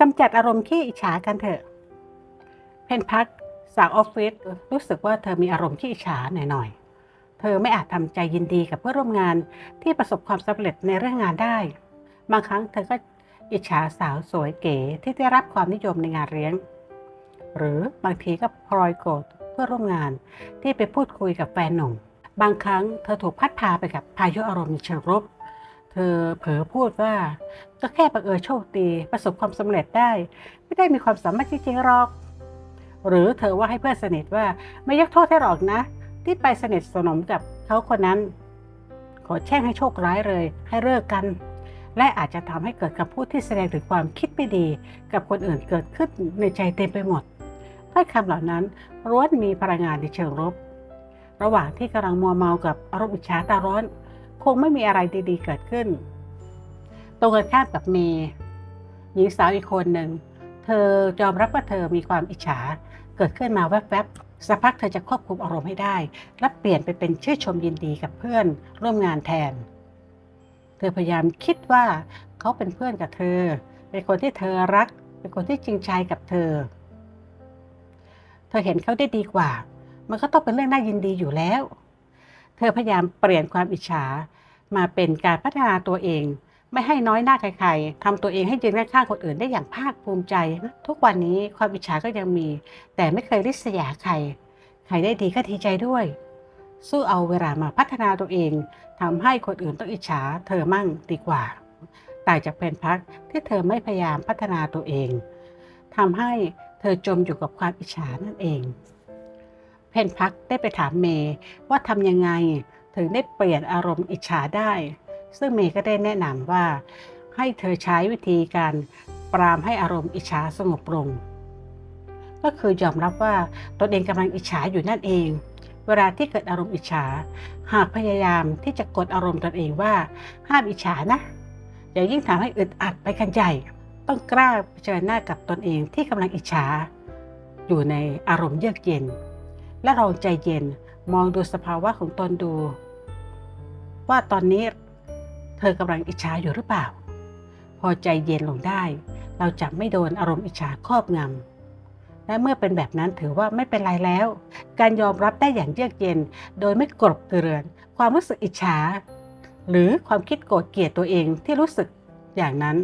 กำจัดอารมณ์ขี้อิจฉากันเถอะ เพนพักสาวออฟฟิศรู้สึกว่าเธอมีอารมณ์ขี้อิจฉาหน่อยๆ เธอไม่อาจทำใจยินดีกับเพื่อนร่วมงานที่ประสบความสำเร็จในเรื่องงานได้ บางครั้งเธอก็อิจฉาสาวสวยเก๋ที่ได้รับความนิยมในงานเลี้ยง หรือบางทีก็พลอยโกรธเพื่อนร่วมงานที่ไปพูดคุยกับแฟนหนุ่ม บางครั้งเธอถูกพัดพาไปกับพายุอารมณ์เชิงลบเธอเผลอพูดว่า ก็แค่บังเอิญโชคดีประสบความสำเร็จได้ ไม่ได้มีความสามารถจริงๆหรอก หรือเธอว่าให้เพื่อนสนิทว่าไม่ยกโทษให้หรอกนะ ที่ไปสนิทสนมกับเขาคนนั้น ขอแช่งให้โชคร้ายเลย ให้เลิกกัน และอาจจะทำให้เกิดคำพูดที่แสดงถึงความคิดไม่ดี กับคนอื่นเกิดขึ้นในใจเต็มไปหมดถ้อยคำเหล่านั้นล้วนมีพลังงานในเชิงลบ ระหว่างที่กำลังมัวเมากับอารมณ์อิจฉาตาร้อน คงไม่มีอะไรดีๆ เกิดขึ้น ตรงกันข้ามกับเมย์หญิงสาวอีกคนหนึ่ง เธอยอมรับว่าเธอมีความอิจฉา เกิดขึ้นมาแวบๆสักพักเธอจะควบคุมอารมณ์ให้ได้ และเปลี่ยนไปเป็นชื่นชมยินดีกับเพื่อนร่วมงานแทน เธอพยายามคิดว่าเขาเป็นเพื่อนกับเธอ เป็นคนที่เธอรัก เป็นคนที่จริงใจกับเธอ เธอเห็นเขาได้ดีกว่า มันก็ต้องเป็นเรื่องน่ายินดีอยู่แล้ว เธอพยายามเปลี่ยนความอิจฉามาเป็นการพัฒนาตัวเอง ไม่ให้น้อยหน้าใครๆทำตัวเองให้ยืนข้างๆคนอื่นได้อย่างภาคภูมิใจทุกวันนี้ความอิจฉาก็ยังมี แต่ไม่เคยริษยาใคร ใครได้ดีก็ดีใจด้วย สู้เอาเวลามาพัฒนาตัวเองทำให้คนอื่นต้องอิจฉาเธอมั่งดีกว่าต่างจากเพนพักที่เธอไม่พยายามพัฒนาตัวเองทำให้เธอจมอยู่กับความอิจฉานั่นเอง เพนพักได้ไปถามเมย์ว่าทำยังไงถึงได้เปลี่ยนอารมณ์อิจฉาได้ ซึ่งเมย์ก็ได้แนะนำว่า ให้เธอใช้วิธีการปรามให้อารมณ์อิจฉาสงบลง ก็คือยอมรับว่าตนเองกำลังอิจฉาอยู่นั่นเอง เวลาที่เกิดอารมณ์อิจฉา หากพยายามที่จะกดอารมณ์ตนเองว่าห้ามอิจฉานะอย่ายิ่งทำให้อึดอัดไปกันใหญ่ ต้องกล้าเผชิญหน้ากับตนเองที่กำลังอิจฉา อยู่ในอารมณ์เยือกเย็น และลองใจเย็นมองดูสภาวะของตนดู ว่าตอนนี้ เธอกำลังอิจฉาอยู่หรือเปล่า พอใจเย็นลงได้ เราจะไม่โดนอารมณ์อิจฉาครอบงำและเมื่อเป็นแบบนั้นถือว่าไม่เป็นไรแล้ว การยอมรับได้อย่างเยือกเย็น โดยไม่กลบเกลื่อน ความรู้สึกอิจฉา หรือความคิดโกรธเกลียดตัวเองที่รู้สึกอย่างนั้น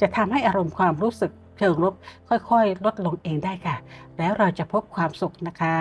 จะทำให้อารมณ์ความรู้สึกเชิงลบค่อยๆ ลดลงเองได้ค่ะ แล้วเราจะพบความสุขนะคะ